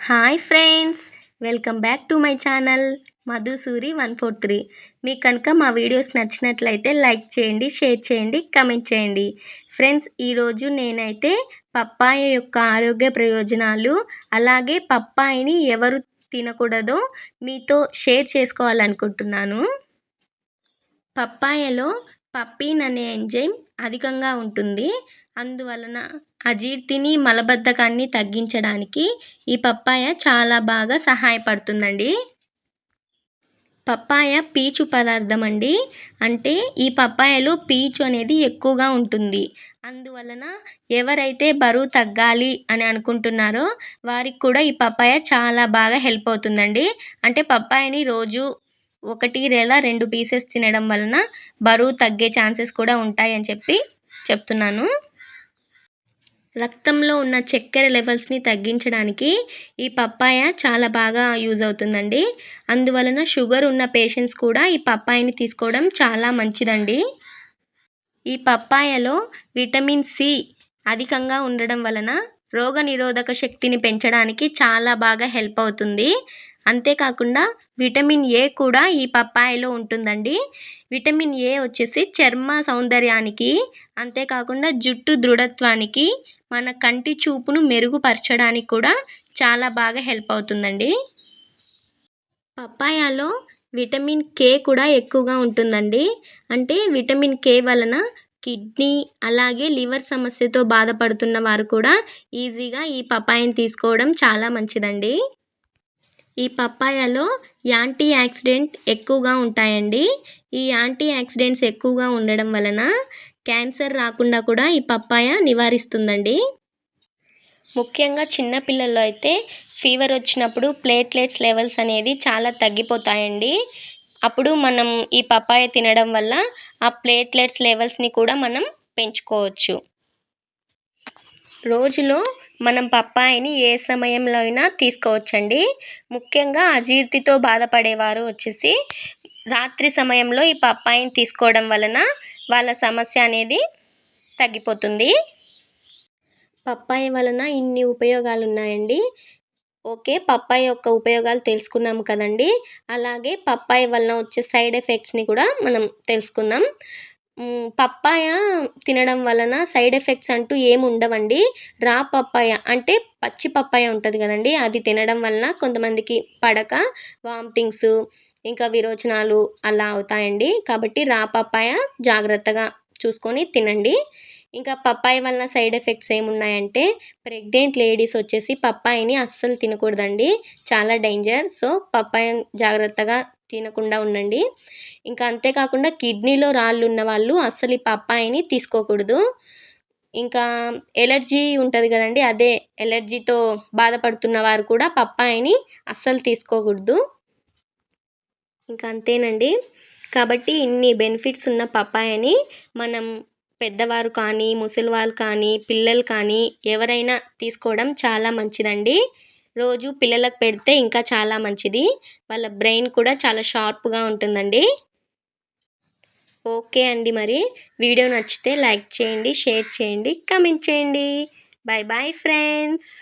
Hi friends welcome back to my channel Madhusuri one four three. మీకు కనుక మా videos నచ్చినట్లయితే లైక్ చేయండి షేర్ చేయండి కమెంట్ చేయండి. ఫ్రెండ్స్ ఈరోజు నేనైతే పప్పాయ యొక్క ఆరోగ్య ప్రయోజనాలు అలాగే పప్పాయిని ఎవరు తినకూడదో మీతో షేర్ చేసుకోవాలనుకుంటున్నాను. పప్పాయలో పప్పీన్ అనే ఎంజైమ్ అధికంగా ఉంటుంది. అందువలన అజీర్తిని మలబద్ధకాన్ని తగ్గించడానికి ఈ పప్పాయ చాలా బాగా సహాయపడుతుందండి. పప్పాయ పీచు పదార్థం అండి అంటే ఈ పప్పాయలో పీచు అనేది ఎక్కువగా ఉంటుంది. అందువలన ఎవరైతే బరువు తగ్గాలి అని అనుకుంటున్నారో వారికి కూడా ఈ పప్పాయ చాలా బాగా హెల్ప్ అవుతుందండి. అంటే పప్పాయని రోజు ఒకటి లేదా రెండు పీసెస్ తినడం వలన బరువు తగ్గే ఛాన్సెస్ కూడా ఉంటాయని చెప్పి చెప్తున్నాను. రక్తంలో ఉన్న చక్కెర లెవెల్స్ని తగ్గించడానికి ఈ పప్పాయ చాలా బాగా యూజ్ అవుతుందండి. అందువలన షుగర్ ఉన్న పేషెంట్స్ కూడా ఈ పప్పాయని తీసుకోవడం చాలా మంచిదండి. ఈ పప్పాయలో విటమిన్ సి అధికంగా ఉండడం వలన రోగనిరోధక శక్తిని పెంచడానికి చాలా బాగా హెల్ప్ అవుతుంది. అంతేకాకుండా విటమిన్ ఏ కూడా ఈ పప్పాయలో ఉంటుందండి. విటమిన్ ఏ వచ్చేసి చర్మ సౌందర్యానికి అంతేకాకుండా జుట్టు దృఢత్వానికి మన కంటి చూపును మెరుగుపరచడానికి కూడా చాలా బాగా హెల్ప్ అవుతుందండి. పప్పాయాలో విటమిన్ కే కూడా ఎక్కువగా ఉంటుందండి. అంటే విటమిన్ కే వలన కిడ్నీ అలాగే లివర్ సమస్యతో బాధపడుతున్న వారు కూడా ఈజీగా ఈ పప్పాయని తీసుకోవడం చాలా మంచిదండి. ఈ పప్పాయలో యాంటీ యాక్సిడెంట్ ఎక్కువగా ఉంటాయండి. ఈ యాంటీ యాక్సిడెంట్స్ ఎక్కువగా ఉండడం వలన క్యాన్సర్ రాకుండా కూడా ఈ పప్పాయ నివారిస్తుందండి. ముఖ్యంగా చిన్నపిల్లల్లో అయితే ఫీవర్ వచ్చినప్పుడు ప్లేట్లెట్స్ లెవెల్స్ అనేది చాలా తగ్గిపోతాయండి. అప్పుడు మనం ఈ పప్పాయ తినడం వల్ల ఆ ప్లేట్లెట్స్ లెవెల్స్ని కూడా మనం పెంచుకోవచ్చు. రోజులో మనం పప్పాయని ఏ సమయంలో అయినా తీసుకోవచ్చండి. ముఖ్యంగా అజీర్తితో బాధపడేవారు వచ్చేసి రాత్రి సమయంలో ఈ పప్పాయని తీసుకోవడం వలన వాళ్ళ సమస్య అనేది తగ్గిపోతుంది. పప్పాయ వలన ఇన్ని ఉపయోగాలు ఉన్నాయండి ఓకే పప్పాయ యొక్క ఉపయోగాలు తెలుసుకున్నాం కదండి. అలాగే పప్పాయ వలన వచ్చే సైడ్ ఎఫెక్ట్స్ని కూడా మనం తెలుసుకుందాం. పప్పాయ తినడం వలన సైడ్ ఎఫెక్ట్స్ అంటూ ఏమి ఉండవండి. రా పప్పాయ అంటే పచ్చి పప్పాయ ఉంటుంది కదండి. అది తినడం వలన కొంతమందికి పడక వామిటింగ్స్ ఇంకా విరోచనాలు అలా అవుతాయండి. కాబట్టి రా పప్పాయ జాగ్రత్తగా చూసుకొని తినండి. ఇంకా పప్పాయ వలన సైడ్ ఎఫెక్ట్స్ ఏమున్నాయంటే ప్రెగ్నెంట్ లేడీస్ వచ్చేసి పప్పాయని అస్సలు తినకూడదండి. చాలా డేంజర్. సో పప్పాయ జాగ్రత్తగా తినకుండా ఉండండి. ఇంకా అంతేకాకుండా కిడ్నీలో రాళ్ళు ఉన్న వాళ్ళు అస్సలు ఈ పప్పాయిని తీసుకోకూడదు. ఇంకా ఎలర్జీ ఉంటుంది కదండి అదే ఎలర్జీతో బాధపడుతున్న వారు కూడా పప్పాయిని అస్సలు తీసుకోకూడదు. ఇంకా అంతేనండి. కాబట్టి ఇన్ని బెనిఫిట్స్ ఉన్న పప్పాయని మనం పెద్దవారు కానీ ముసలివారు కానీ పిల్లలు కానీ ఎవరైనా తీసుకోవడం చాలా మంచిదండి. రోజు పిల్లలకు పెడితే ఇంకా చాలా మంచిది. వాళ్ళ బ్రెయిన్ కూడా చాలా షార్ప్గా ఉంటుందండి. ఓకే అండి మరి. వీడియో నచ్చితే లైక్ చేయండి షేర్ చేయండి కమెంట్ చేయండి. Bye bye friends.